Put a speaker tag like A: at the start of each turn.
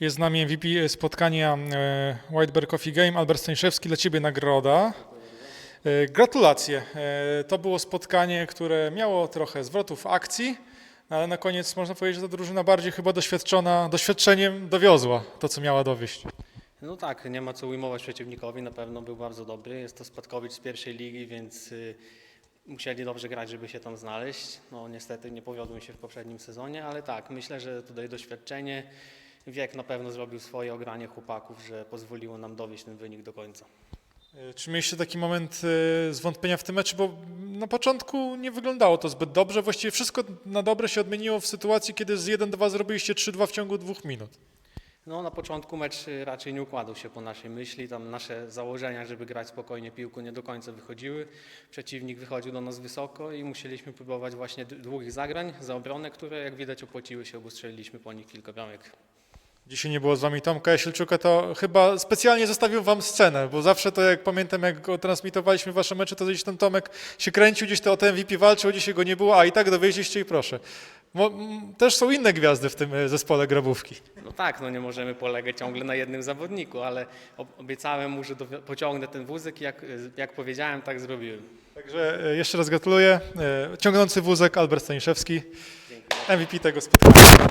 A: Jest z nami MVP spotkania e, White Bear Coffee Game, Albert Staniszewski, dla Ciebie nagroda. E, Gratulacje. E, To było spotkanie, które miało trochę zwrotów akcji, ale na koniec można powiedzieć, że ta drużyna bardziej chyba doświadczona, doświadczeniem dowiozła to, co miała dowieść.
B: No tak, nie ma co ujmować przeciwnikowi, na pewno był bardzo dobry. Jest to spadkowicz z pierwszej ligi, więc y, musieli dobrze grać, żeby się tam znaleźć. No niestety nie powiodło mi się w poprzednim sezonie, ale tak, myślę, że tutaj doświadczenie, wiek na pewno zrobił swoje ogranie chłopaków, że pozwoliło nam dowieść ten wynik do końca.
A: E, Czy mieliście taki moment e, zwątpienia w tym meczu, bo na początku nie wyglądało to zbyt dobrze, właściwie wszystko na dobre się odmieniło w sytuacji, kiedy z 1-2 zrobiliście 3-2 w ciągu dwóch minut.
B: No na początku mecz raczej nie układał się po naszej myśli, tam nasze założenia, żeby grać spokojnie piłką nie do końca wychodziły. Przeciwnik wychodził do nas wysoko i musieliśmy próbować właśnie długich zagrań za obronę, które jak widać opłaciły się, bo strzeliliśmy po nich kilka bramek.
A: Dzisiaj nie było z wami Tomka Jasielczuka, to chyba specjalnie zostawił wam scenę, bo zawsze to jak pamiętam, jak go transmitowaliśmy wasze mecze, to gdzieś ten Tomek się kręcił, gdzieś to o ten MVP walczył, dzisiaj go nie było, a i tak dowieźliście i proszę. M, też są inne gwiazdy w tym e, zespole grabówki.
B: No tak, no nie możemy polegać ciągle na jednym zawodniku, ale ob- obiecałem mu, że dowi- pociągnę ten wózek i jak, y, jak powiedziałem, tak zrobiłem.
A: Także e, jeszcze raz gratuluję. E, Ciągnący wózek Albert Staniszewski, MVP tego spotkania.